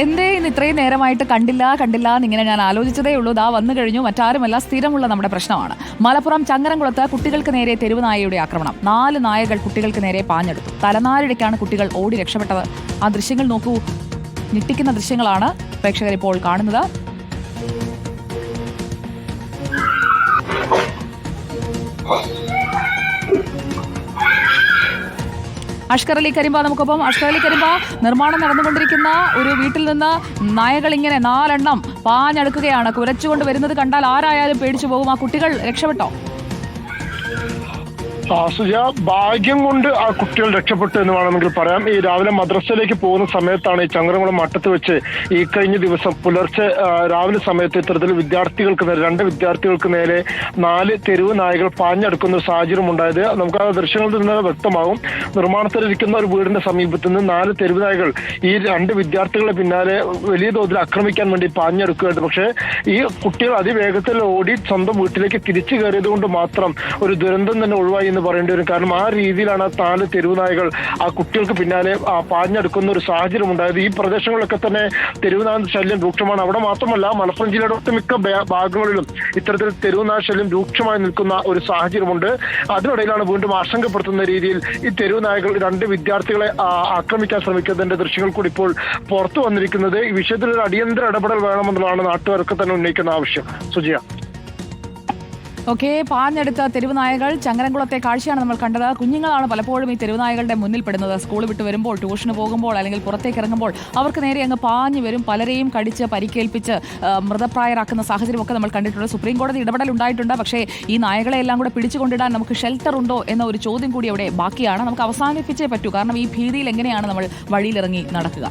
എന്തേ ഇന്ന് ഇത്രയും നേരമായിട്ട് കണ്ടില്ല കണ്ടില്ല എന്നിങ്ങനെ ഞാൻ ആലോചിച്ചതേ ഉള്ളൂ. ദാ വന്നു കഴിഞ്ഞു. മറ്റാരുമല്ല സ്ഥിരമുള്ള നമ്മുടെ പ്രശ്നമാണ്. മലപ്പുറം ചങ്ങരംകുളത്ത് കുട്ടികൾക്ക് നേരെ തെരുവ് നായയുടെ ആക്രമണം. നാല് നായകൾ കുട്ടികൾക്ക് നേരെ പാഞ്ഞെടുത്തു. തലനാരിടയ്ക്കാണ് കുട്ടികൾ ഓടി രക്ഷപ്പെട്ടത്. ആ ദൃശ്യങ്ങൾ നോക്കൂ. ഞെട്ടിക്കുന്ന ദൃശ്യങ്ങളാണ് പ്രേക്ഷകർ ഇപ്പോൾ കാണുന്നത്. അഷ്കർ അലി കരിമ്പ നമുക്കൊപ്പം. അഷ്കർ അലി കരിമ്പ നിർമ്മാണം നടന്നുകൊണ്ടിരിക്കുന്ന ഒരു വീട്ടിൽ നിന്ന് നായകൾ ഇങ്ങനെ നാലെണ്ണം പാഞ്ഞടുക്കുകയാണ്. കുരച്ചുകൊണ്ട് വരുന്നത് കണ്ടാൽ ആരായാലും പേടിച്ചു പോകും. ആ കുട്ടികൾ രക്ഷപ്പെട്ടോ? ആസുജ ഭാഗ്യം കൊണ്ട് ആ കുട്ടികൾ രക്ഷപ്പെട്ടു എന്ന് വേണമെങ്കിൽ പറയാം. ഈ രാവിലെ മദ്രസയിലേക്ക് പോകുന്ന സമയത്താണ് ഈ ചങ്ങരംകുളം മട്ടത്ത് വെച്ച് ഈ കഴിഞ്ഞ ദിവസം പുലർച്ചെ രാവിലെ സമയത്ത് ഇത്തരത്തിൽ വിദ്യാർത്ഥികൾക്ക് നേരെ രണ്ട് വിദ്യാർത്ഥികൾക്ക് നേരെ നാല് തെരുവ് നായകൾ പാഞ്ഞെടുക്കുന്ന ഒരു സാഹചര്യം ഉണ്ടായത്. നമുക്ക് ആ ദൃശ്യങ്ങളിൽ നിന്ന് വ്യക്തമാകും. നിർമ്മാണത്തിലിരിക്കുന്ന ഒരു വീടിന്റെ സമീപത്ത് നിന്ന് നാല് തെരുവ് നായകൾ ഈ രണ്ട് വിദ്യാർത്ഥികളെ പിന്നാലെ വലിയ തോതിൽ ആക്രമിക്കാൻ വേണ്ടി പാഞ്ഞെടുക്കുകയായിരുന്നു. പക്ഷേ ഈ കുട്ടികൾ അതിവേഗത്തിൽ ഓടി സ്വന്തം വീട്ടിലേക്ക് തിരിച്ചു കയറിയത് കൊണ്ട് മാത്രം ഒരു ദുരന്തം തന്നെ ഒഴിവായി. എന്ന് പറയേണ്ടി വരും. കാരണം ആ രീതിയിലാണ് ആ നാല് തെരുവ് നായകൾ ആ കുട്ടികൾക്ക് പിന്നാലെ പാഞ്ഞെടുക്കുന്ന ഒരു സാഹചര്യം ഉണ്ടായത്. ഈ പ്രദേശങ്ങളിലൊക്കെ തന്നെ തെരുവ് നായ ശല്യം രൂക്ഷമാണ്. അവിടെ മാത്രമല്ല മലപ്പുറം ജില്ലയുടെ ഒട്ടുമിക്ക ഭാഗങ്ങളിലും ഇത്തരത്തിൽ തെരുവ് നായ ശല്യം രൂക്ഷമായി നിൽക്കുന്ന ഒരു സാഹചര്യമുണ്ട്. അതിനിടയിലാണ് വീണ്ടും ആശങ്കപ്പെടുത്തുന്ന രീതിയിൽ ഈ തെരുവ് നായകൾ രണ്ട് വിദ്യാർത്ഥികളെ ആക്രമിക്കാൻ ശ്രമിക്കുന്നതിന്റെ ദൃശ്യങ്ങൾ കൂടി ഇപ്പോൾ പുറത്തു വന്നിരിക്കുന്നത്. ഈ വിഷയത്തിൽ ഒരു അടിയന്തര ഇടപെടൽ വേണമെന്നുള്ളതാണ് നാട്ടുകാരൊക്കെ തന്നെ ഉന്നയിക്കുന്ന ആവശ്യം. സുജിയ. ഓക്കെ പാഞ്ഞെടുത്ത തെരുവുനായകൾ ചങ്ങരംകുളത്തെ കാഴ്ചയാണ് നമ്മൾ കണ്ടത്. കുഞ്ഞുങ്ങളാണ് പലപ്പോഴും ഈ തെരുവുനായകളുടെ മുന്നിൽ പെടുന്നത്. സ്കൂൾ വിട്ട് വരുമ്പോൾ ട്യൂഷന് പോകുമ്പോൾ അല്ലെങ്കിൽ പുറത്തേക്ക് ഇറങ്ങുമ്പോൾ അവർക്ക് നേരെ അങ്ങ് പാഞ്ഞു വരും പലരെയും കടിച്ച് പരിക്കേൽപ്പിച്ച് മൃതപ്രായരാക്കുന്ന സാഹചര്യമൊക്കെ നമ്മൾ കണ്ടിട്ടുണ്ട്. സുപ്രീം കോടതി ഇടപെടൽ ഉണ്ടായിട്ടുണ്ട്. പക്ഷേ ഈ നായകളെ എല്ലാം കൂടെ പിടിച്ചുകൊണ്ടിടാൻ നമുക്ക് ഷെൽട്ടർ ഉണ്ടോ എന്ന ഒരു ചോദ്യം കൂടി അവിടെ ബാക്കിയാണ്. നമുക്ക് അവസാനിപ്പിച്ചേ പറ്റൂ. കാരണം ഈ ഭീതിയിൽ എങ്ങനെയാണ് നമ്മൾ വഴിയിലിറങ്ങി നടക്കുക?